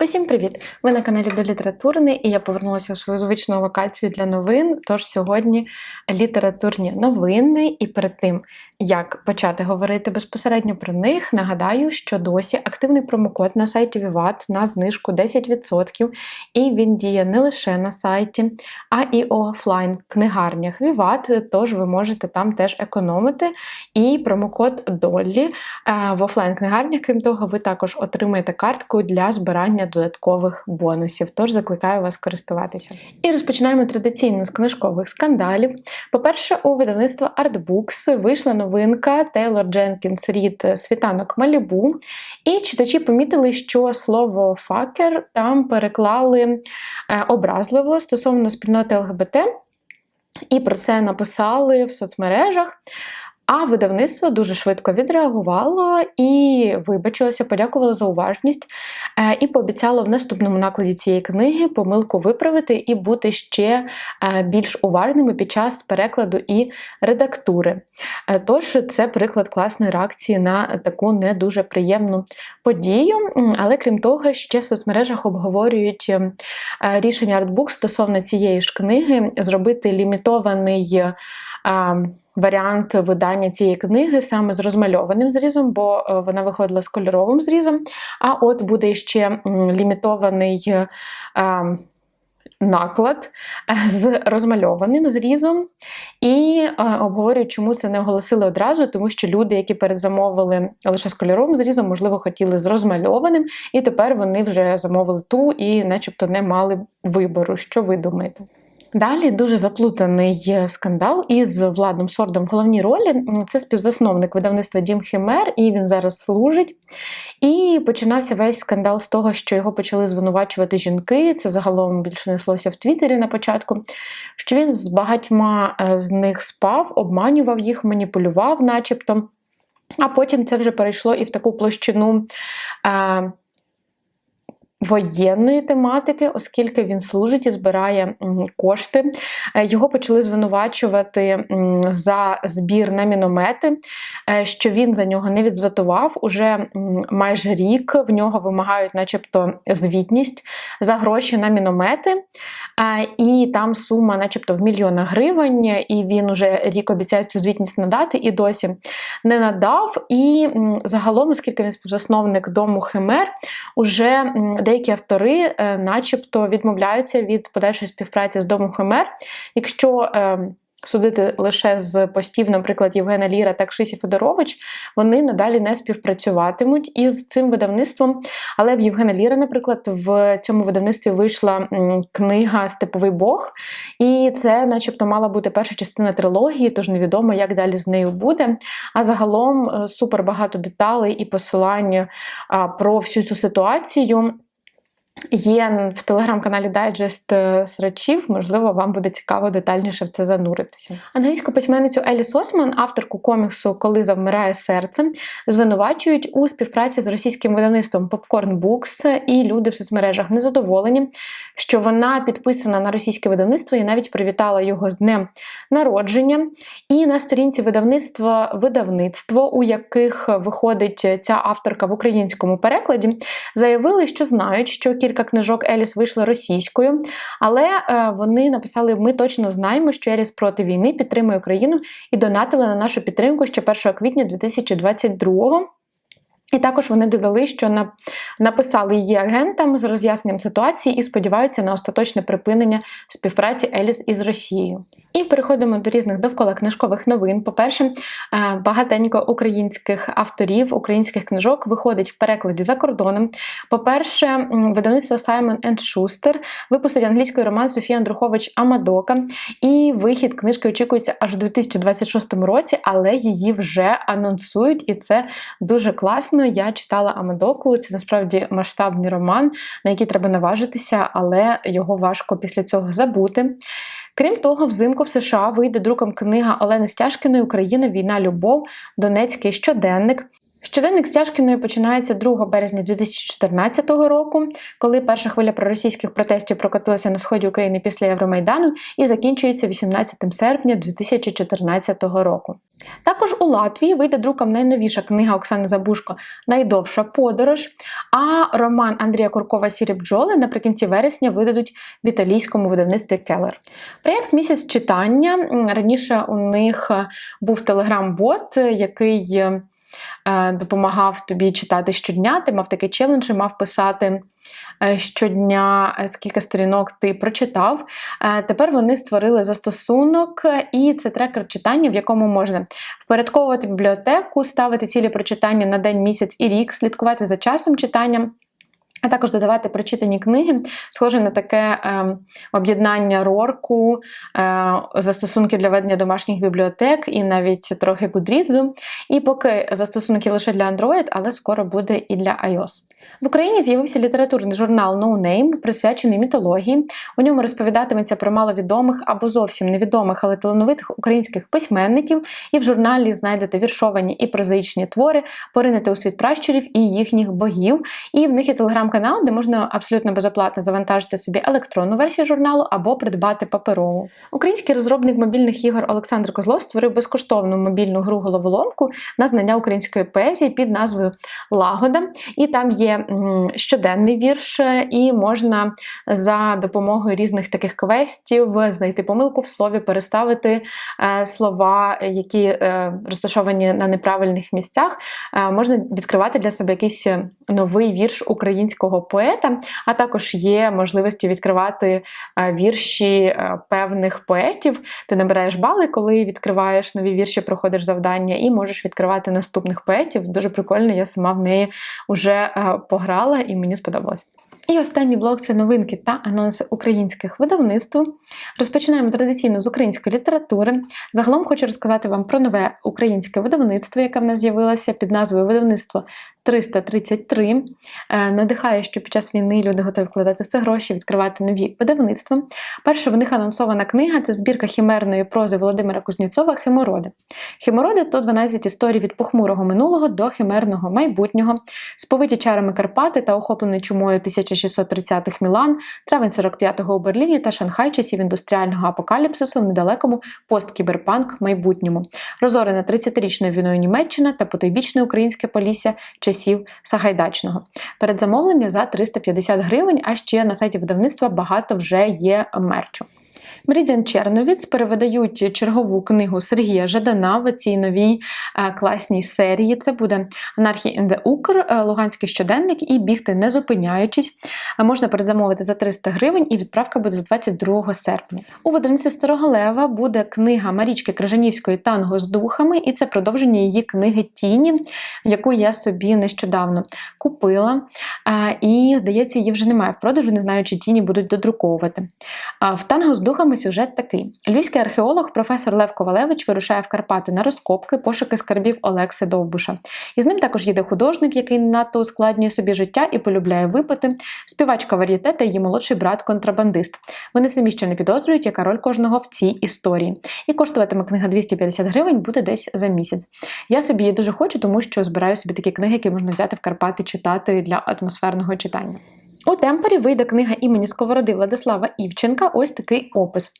Усім привіт! Ви на каналі до літературний і я повернулася у свою звичну локацію для новин. Тож сьогодні літературні новини, і перед тим як почати говорити безпосередньо про них, нагадаю, що досі активний промокод на сайті Vivat на знижку 10%, і він діє не лише на сайті, а і офлайн книгарнях Vivat, Тож ви можете там теж економити. І промокод Доллі е, в офлайн книгарнях, крім того, ви також отримаєте картку для збирання додаткових бонусів. Тож закликаю вас користуватися. І розпочинаємо традиційно з книжкових скандалів. По-перше, у видавництва Artbooks вийшла новинка Тейлор Дженкінс Рід Світанок Малібу. І читачі помітили, що слово факер там переклали е, образливо стосовно спільноти ЛГБТ. І про це написали в соцмережах. А видавництво дуже швидко відреагувало і вибачилося, подякувало за уважність е, і пообіцяло в наступному накладі цієї книги помилку виправити і бути ще е, більш уважними під час перекладу і редактури. Е, тож це приклад класної реакції на таку не дуже приємну подію. Але крім того, ще в соцмережах обговорюють рішення артбук стосовно цієї ж книги зробити лімітований варіант видання цієї книги саме з розмальованим зрізом, бо е, вона виходила з кольоровим зрізом. А от буде ще лімітований. Е, наклад е, з розмальованим зрізом, і обговорюють, чому це не оголосили одразу, тому що люди, які передзамовили лише з кольоровим зрізом, можливо, хотіли з розмальованим, і тепер вони вже замовили ту і, начебто, не мали вибору. Що ви думаєте? Далі дуже заплутаний скандал із Владом Сордом в головній ролі. Це співзасновник видавництва Дім Химер, і він зараз служить. І починався весь скандал з того, що його почали звинувачувати жінки. Це загалом більше неслося в Твіттері на початку. Що він з багатьма е, з них спав, обманював їх, маніпулював, начебто. А потім це вже перейшло і в таку площину. Е, воєнної тематики, оскільки він служить і збирає кошти. Е, його почали звинувачувати за збір на міномети, е, що він за нього не відзвітував. Уже майже рік в нього вимагають, начебто, звітність за гроші на міномети. Е, і там сума, начебто, в мільйонах гривень, і він уже рік обіцяє цю звітність надати і досі не надав. І загалом, оскільки він співзасновник дому Химер, уже деякі автори, е, начебто, відмовляються від подальшої співпраці з домом Химер. Якщо е, Судити лише з постів, наприклад, Євгена Ліра та Кшисі Федорович, вони надалі не співпрацюватимуть із цим видавництвом. Але в Євгена Ліра, наприклад, в цьому видавництві вийшла книга Степовий Бог, і це, начебто, мала бути перша частина трилогії, тож невідомо, як далі з нею буде. А загалом е, супер багато деталей і посилань про всю цю ситуацію. Є в телеграм-каналі Дайджест е, срачів, можливо, вам буде цікаво детальніше в це зануритися. Англійську письменницю Елі Сосман, авторку коміксу Коли завмирає серце, звинувачують у співпраці з російським видавництвом Popcorn Books, і люди в соцмережах незадоволені, що вона підписана на російське видавництво і навіть привітала його з днем народження. І на сторінці видавництва видавництво, у яких виходить ця авторка в українському перекладі, заявили, що знають, що кілька книжок Еліс вийшли російською, але е, вони написали: Ми точно знаємо, що Еліс проти війни підтримує Україну і донатили на нашу підтримку ще 1 квітня 2022 і також вони додали, що написали її агентам з роз'ясненням ситуації і сподіваються на остаточне припинення співпраці Еліс із Росією. І переходимо до різних довкола книжкових новин. По-перше, е, багатенько українських авторів, українських книжок виходить в перекладі за кордоном. По-перше, видавництво Simon Schuster випустить англійський роман Софія Андрухович Амадока. І вихід книжки очікується аж у 2026 році, але її вже анонсують, і це дуже класно. Я читала Амадоку. Це насправді масштабний роман, на який треба наважитися, але його важко після цього забути. Крім того, взимку в США вийде друком книга Олени Стяжкіної Україна, війна, любов, Донецький щоденник. Щоденник Стяжкіної починається 2 березня 2014 року, коли перша хвиля проросійських протестів прокотилася на сході України після Євромайдану і закінчується 18 серпня 2014 року. Також у Латвії вийде друком найновіша книга Оксани Забушко Найдовша подорож. А роман Андрія Куркова Сірі бджоли наприкінці вересня видадуть в італійському видавництві Келер. Проєкт місяць читання раніше у них був телеграм-бот, який допомагав тобі читати щодня. Ти мав такий челендж, мав писати е, щодня, е, скільки сторінок ти прочитав. Тепер вони створили застосунок, і це трекер читання, в якому можна впорядковувати бібліотеку, ставити цілі прочитання на день, місяць і рік, слідкувати за часом читання. А також додавати прочитані книги, схоже на таке е, об'єднання рорку, е, застосунки для ведення домашніх бібліотек і навіть трохи Goodreads. І поки застосунки лише для Android, але скоро буде і для iOS. В Україні з'явився літературний журнал No Name, присвячений мітології. У ньому розповідатиметься про маловідомих або зовсім невідомих, але талановитих українських письменників. І в журналі знайдете віршовані і прозаїчні твори, поринете у світ пращурів і їхніх богів. І в них є телеграм-канал, де можна абсолютно безоплатно завантажити собі електронну версію журналу або придбати паперову. Український розробник мобільних ігор Олександр Козлов створив безкоштовну мобільну гру головоломку на знання української поезії під назвою Лагода. І там є щоденний вірш, і можна за допомогою різних таких квестів знайти помилку в слові, переставити е, слова, які е, розташовані на неправильних місцях. Е, можна відкривати для себе якийсь новий вірш українського поета, а також є можливості відкривати вірші певних поетів. Ти набираєш бали, коли відкриваєш нові вірші, проходиш завдання, і можеш відкривати наступних поетів. Дуже прикольно, я сама в неї вже пограла і мені сподобалось. І останній блок це новинки та анонси українських видавництв. Розпочинаємо традиційно з української літератури. Загалом хочу розказати вам про нове українське видавництво, яке в нас з'явилося під назвою Видавництво 333. Е, надихає, що під час війни люди готові вкладати в це гроші, відкривати нові видавництва. Перша в них анонсована книга це збірка хімерної прози Володимира Кузнєцова Химороди. Химороди то 12 історій від похмурого минулого до химерного майбутнього, сповиті чарами Карпати та охоплений чумою 1630-х Мілан, травень 45-го у Берліні та Шанхай часів індустріального апокаліпсису в недалекому посткіберпанк майбутньому, розорена 30-річною війною Німеччина та потойбічне українське полісся часів Сагайдачного. Передзамовлення за 350 гривень, а ще на сайті видавництва багато вже є мерчу. Мрідіан Черновіц перевидають чергову книгу Сергія Жадана в цій новій е, класній серії. Це буде Анархія the Укр, е, Луганський щоденник і бігти не зупиняючись. Е, можна передзамовити за 300 гривень, і відправка буде 22 серпня. У видавництві Старого Лева буде книга Марічки Крижанівської Танго з духами, і це продовження її книги Тіні, яку я собі нещодавно купила. І, здається, її вже немає в продажу, не знаю, чи тіні будуть додруковувати. В танго з духами сюжет такий: львівський археолог, професор Лев Ковалевич вирушає в Карпати на розкопки, пошуки скарбів Олекси Довбуша. І з ним також їде художник, який надто ускладнює собі життя і полюбляє випити, співачка вар'єте та її молодший брат-контрабандист. Вони самі ще не підозрюють, яка роль кожного в цій історії. І коштуватиме книга 250 гривень буде десь за місяць. Я собі її дуже хочу, тому що збираю собі такі книги, які можна взяти в Карпати читати для атмосферного читання. У темпорі вийде книга імені Сковороди Владислава Івченка. Ось такий опис.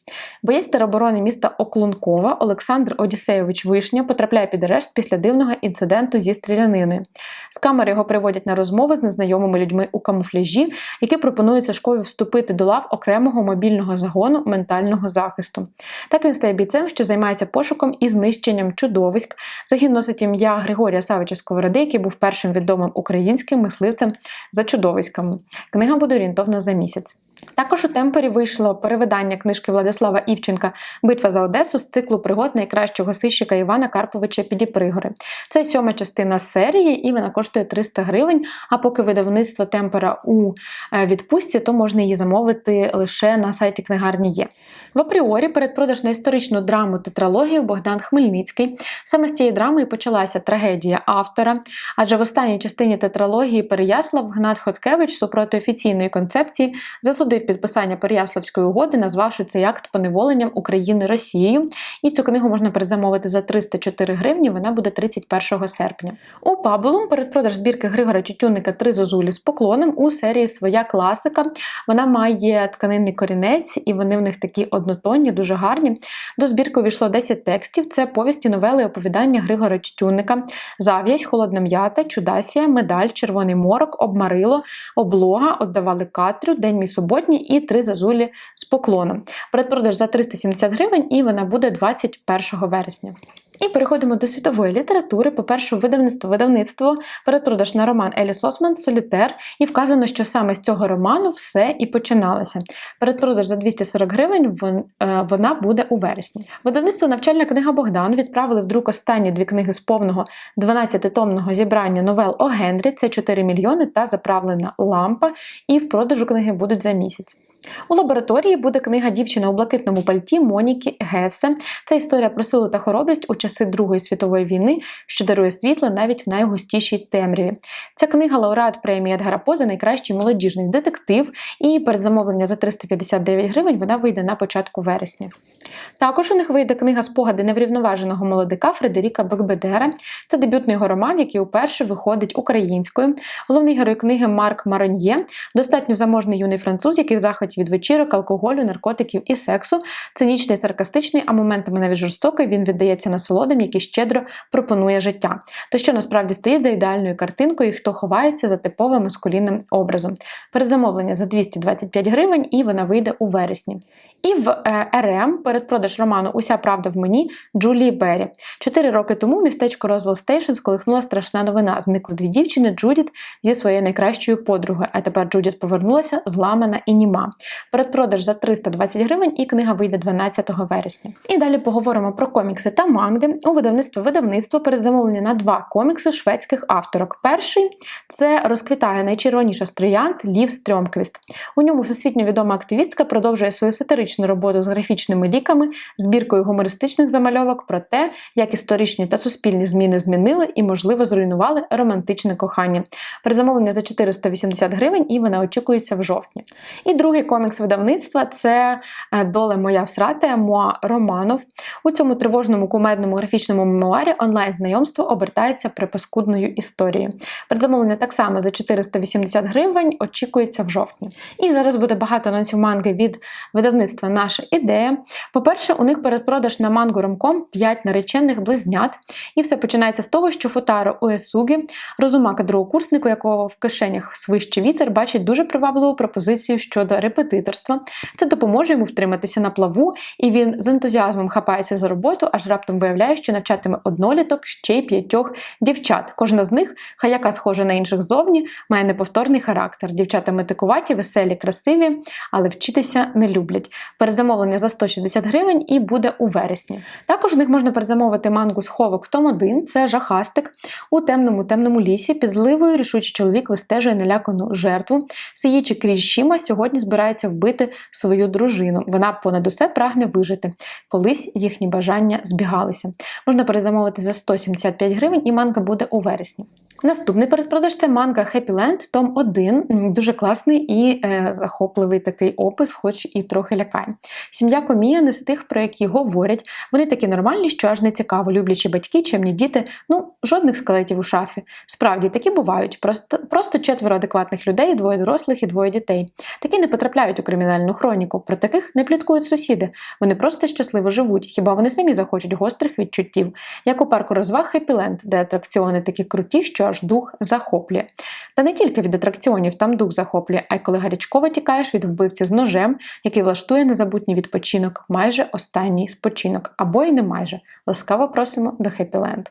Боєць тероборони міста Оклункова Олександр Одіссейович Вишня потрапляє під арешт після дивного інциденту зі стріляниною. З камери його приводять на розмови з незнайомими людьми у камуфляжі, які пропонують Сашкові вступити до лав окремого мобільного загону ментального захисту. Так він стає бійцем, що займається пошуком і знищенням чудовиськ. Загін носить ім'я Григорія Савича Сковороди, який був першим відомим українським мисливцем за чудовиськами. Книга буде орієнтовна за місяць. Також у темпері вийшло перевидання книжки Владислава Івченка Битва за Одесу з циклу пригод найкращого сищика Івана Карповича Підіпригори. Це сьома частина серії, і вона коштує 300 гривень. А поки видавництво темпера у е, відпустці, то можна її замовити лише на сайті книгарні є. В апріорі передпродаж на історичну драму тетралогію Богдан Хмельницький. Саме з цієї драми і почалася трагедія автора, адже в останній частині тетралогії Переяслав Гнат Хоткевич супроти офіційної концепції засудив засудив підписання Переяславської угоди, назвавши цей акт поневоленням України Росією. І цю книгу можна передзамовити за 304 гривні. Вона буде 31 серпня. У Пабулум передпродаж збірки Григора Тютюнника Три зозулі з поклоном у серії Своя класика. Вона має тканинний корінець, і вони в них такі однотонні, дуже гарні. До збірки увійшло 10 текстів. Це повісті, новели, оповідання Григора Тютюнника, Зав'язь, Холодна м'ята, Чудасія, Медаль, Червоний морок, Обмарило, Облога, Отдавали Катрю, День мій суботній і Три зазулі з поклоном. Передпродаж за 370 гривень, і вона буде 21 вересня. І переходимо до світової літератури. По-перше, видавництво видавництво передпродаж на роман Еліс Осман Солітер, і вказано, що саме з цього роману все і починалося. Передпродаж за 240 гривень е, вона буде у вересні. Видавництво навчальна книга Богдан відправили в друк останні дві книги з повного 12-томного зібрання новел о Генрі. Це 4 мільйони та заправлена лампа. І в продажу книги будуть за місяць. У лабораторії буде книга Дівчина у блакитному пальті Моніки Гесе. Це історія про силу та хоробрість у часи Другої світової війни, що дарує світло навіть в найгустішій темряві. Ця книга лауреат премії Едгара По за найкращий молодіжний детектив, і передзамовлення за 359 гривень вона вийде на початку вересня. Також у них вийде книга Спогади неврівноваженого молодика Фредеріка Бекбедера. Це дебютний його роман, який уперше виходить українською. Головний герой книги Марк Мароньє, достатньо заможний юний француз, який в захваті від вечірок, алкоголю, наркотиків і сексу. Цинічний, саркастичний, а моментами навіть жорстокий, він віддається насолодам, які щедро пропонує життя. То що насправді стоїть за ідеальною картинкою, і хто ховається за типовим маскулінним образом. Передзамовлення за 225 гривень, і вона вийде у вересні. І в е, РМ передпродаж роману Уся правда в мені Джулії Беррі. Чотири роки тому містечко Розвел Стейшн сколихнула страшна новина. Зникли дві дівчини Джудіт зі своєю найкращою подругою. А тепер Джудіт повернулася зламана і німа. Передпродаж за 320 гривень, і книга вийде 12 вересня. І далі поговоримо про комікси та манги. У видавництво видавництво передзамовлення на два комікси шведських авторок. Перший це розквітає найчервоніша з троянд Лів Стрьомквіст. У ньому всесвітньо відома активістка продовжує свою сатиричну роботу з графічними ліками, збіркою гумористичних замальовок про те, як історичні та суспільні зміни змінили і, можливо, зруйнували романтичне кохання. Перезамовлення за 480 гривень, і вона очікується в жовтні. І другий комікс видавництва це е, Доле моя всрата Моа Романов. У цьому тривожному кумедному графічному мемуарі онлайн-знайомство обертається припаскудною історією. Передзамовлення так само за 480 гривень очікується в жовтні. І зараз буде багато анонсів манги від видавництва наша ідея. По-перше, у них передпродаж на Mango Rom.com 5 наречених близнят. І все починається з того, що Футаро Уесугі, розумака другокурснику, якого в кишенях свище вітер, бачить дуже привабливу пропозицію щодо репетиторства. Це допоможе йому втриматися на плаву, і він з ентузіазмом хапається за роботу, аж раптом виявляє, що навчатиме одноліток ще й п'ятьох дівчат. Кожна з них, хай яка схожа на інших зовні, має неповторний характер. Дівчата метикуваті, веселі, красиві, але вчитися не люблять. Передзамовлення за 160 гривень і буде у вересні. Також в них можна передзамовити мангу сховок Том 1 це жахастик. У темному темному лісі під зливою рішучий чоловік вистежує налякану жертву. Сиїчи крізь Шіма сьогодні збирається вбити свою дружину. Вона понад усе прагне вижити. Колись їхні бажання збігалися. Можна перезамовити за 175 гривень, і манка буде у вересні. Наступний передпродаж це манга Happy Land, Том 1. Дуже класний і е, захопливий такий опис, хоч і трохи лякає. Сім'я Комія не з тих, про які говорять. Вони такі нормальні, що аж не цікаво, люблячі батьки, чемні діти, ну, жодних скелетів у шафі. Справді, такі бувають. Просто просто четверо адекватних людей, двоє дорослих і двоє дітей. Такі не потрапляють у кримінальну хроніку. Про таких не пліткують сусіди. Вони просто щасливо живуть. Хіба вони самі захочуть гострих відчуттів? Як у парку розваг Happy Land, де атракціони такі круті, що аж дух захоплює. Та не тільки від атракціонів там дух захоплює, а й коли гарячково тікаєш від вбивці з ножем, який влаштує незабутній відпочинок, майже останній спочинок, або й не майже. Ласкаво просимо до Хеппіленд.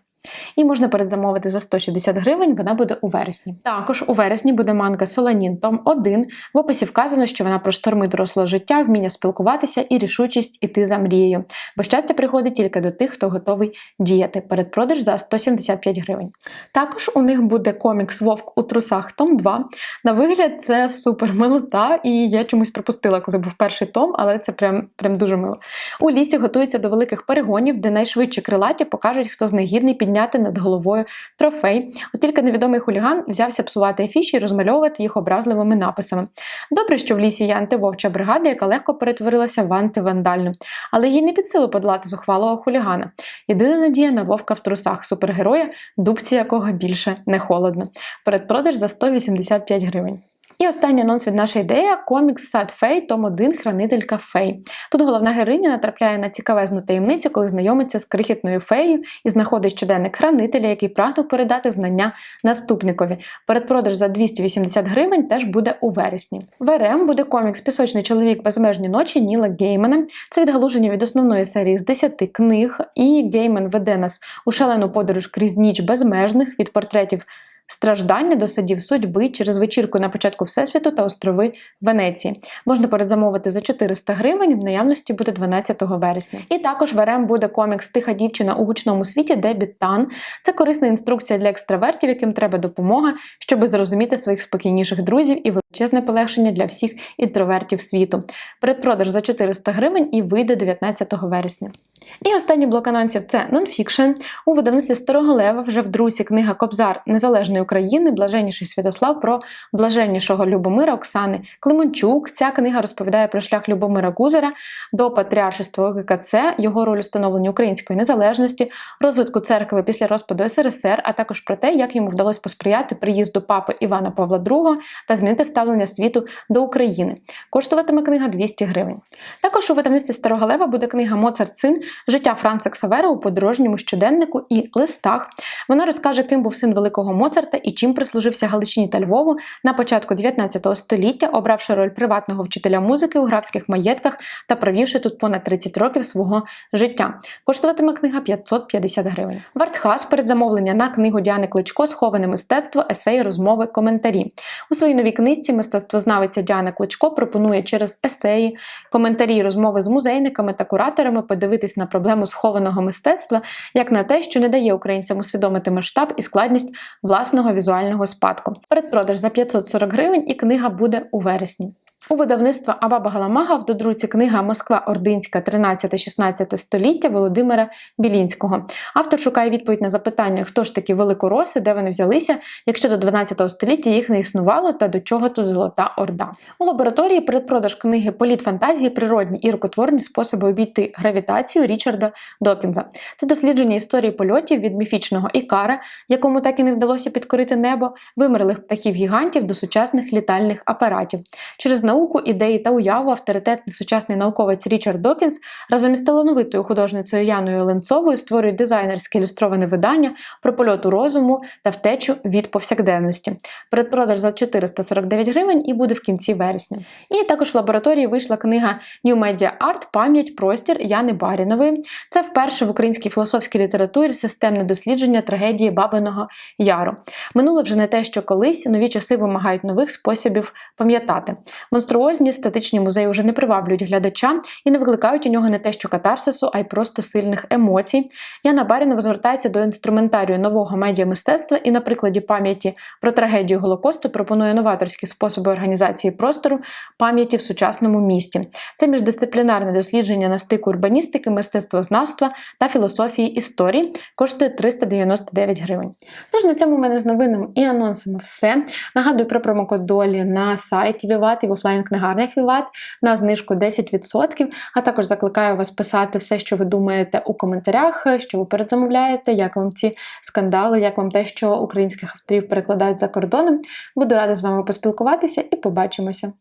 І можна передзамовити за 160 гривень, вона буде у вересні. Також у вересні буде манга Соланін Том 1. В описі вказано, що вона про шторми дорослого життя, вміння спілкуватися і рішучість іти за мрією. Бо щастя приходить тільки до тих, хто готовий діяти. Передпродаж за 175 гривень. Також у них буде комікс Вовк у трусах Том 2. На вигляд, це супер милота, і я чомусь пропустила, коли був перший том, але це прям прям дуже мило. У лісі готуються до великих перегонів, де найшвидше крилаті покажуть, хто з них гідний підняти підняти над головою трофей. От тільки невідомий хуліган взявся псувати афіші і розмальовувати їх образливими написами. Добре, що в лісі є антивовча бригада, яка легко перетворилася в антивандальну, але їй не під силу подолати зухвалого хулігана. Єдина надія на вовка в трусах супергероя, дубці якого більше не холодно. Передпродаж за 185 гривень. І останній анонс від нашої ідеї комікс Сад Фей, Том 1 Хранителька Фей. Тут головна героїня натрапляє на цікавезну таємницю, коли знайомиться з крихітною феєю і знаходить щоденник хранителя, який прагнув передати знання наступникові. Передпродаж за 280 гривень теж буде у вересні. В РМ буде комікс Пісочний чоловік безмежні ночі Ніла Геймана. Це відгалуження від основної серії з 10 книг. І Гейман веде нас у шалену подорож крізь ніч безмежних від портретів страждання до садів судьби через вечірку на початку Всесвіту та острови Венеції. Можна передзамовити за 400 гривень, в наявності буде 12 вересня. І також в РМ буде комікс Тиха дівчина у гучному світі, де Біттан. Це корисна інструкція для екстравертів, яким треба допомога, щоб зрозуміти своїх спокійніших друзів і величезне полегшення для всіх інтровертів світу. Передпродаж за 400 гривень і вийде 19 вересня. І останній блок анонсів це нонфікшн. У видавництві Старого Лева вже в друзі книга Кобзар Незалежної України, блаженніший Святослав про блаженнішого Любомира Оксани Климончук. Ця книга розповідає про шлях Любомира Гузера до патріаршества ОГКЦ, його роль у становленні української незалежності, розвитку церкви після розпаду СРСР, а також про те, як йому вдалося посприяти приїзду папи Івана Павла II та змінити ставлення світу до України. Коштуватиме книга 200 гривень. Також у видавництві Старого Лева буде книга Моцарт Син життя Франца Ксавера у подорожньому щоденнику і листах. Вона розкаже, ким був син великого Моцарта і чим прислужився Галичині та Львову на початку 19 століття, обравши роль приватного вчителя музики у графських маєтках та провівши тут понад 30 років свого життя. Коштуватиме книга 550 гривень. Вартхас передзамовлення на книгу Діани Кличко Сховане мистецтво, есеї, розмови, коментарі. У своїй новій книжці мистецтвознавиця Діана Кличко пропонує через есеї, коментарі розмови з музейниками та кураторами подивитись на проблему схованого мистецтва як на те, що не дає українцям усвідомити масштаб і складність власного візуального спадку. Передпродаж за 540 гривень і книга буде у вересні. У видавництва Абаба Галамага в додруці книга Москва Ординська 13-16 століття Володимира Білінського. Автор шукає відповідь на запитання, хто ж такі великороси, де вони взялися, якщо до 12 століття їх не існувало та до чого тут Золота Орда. У лабораторії передпродаж книги Політ фантазії, природні і рукотворні способи обійти гравітацію Річарда Докінза. Це дослідження історії польотів від міфічного Ікара, якому так і не вдалося підкорити небо, вимерлих птахів гігантів до сучасних літальних апаратів. Через науку, ідеї та уяву авторитетний сучасний науковець Річард Докінс разом із талановитою художницею Яною Ленцовою створює дизайнерське ілюстроване видання про польоту розуму та втечу від повсякденності. Передпродаж за 449 гривень і буде в кінці вересня. І також в лабораторії вийшла книга New Media Art Пам'ять простір Яни Барінової. Це вперше в українській філософській літературі системне дослідження трагедії Бабиного Яру. Минуло вже не те, що колись нові часи вимагають нових способів пам'ятати. Монструозні статичні музеї вже не приваблюють глядача і не викликають у нього не те, що катарсису, а й просто сильних емоцій. Яна Барінова звертається до інструментарію нового медіамистецтва і на прикладі пам'яті про трагедію Голокосту пропонує новаторські способи організації простору пам'яті в сучасному місті. Це міждисциплінарне дослідження на стику урбаністики, мистецтвознавства та філософії історії. Коштує 399 гривень. Тож на цьому в мене з новинами і анонсами все. Нагадую про промокод долі на сайті і в офлайн-книгарнях Віват на знижку 10%. А також закликаю вас писати все, що ви думаєте у коментарях, що ви передзамовляєте, як вам ці скандали, як вам те, що українських авторів перекладають за кордоном. Буду рада з вами поспілкуватися і побачимося.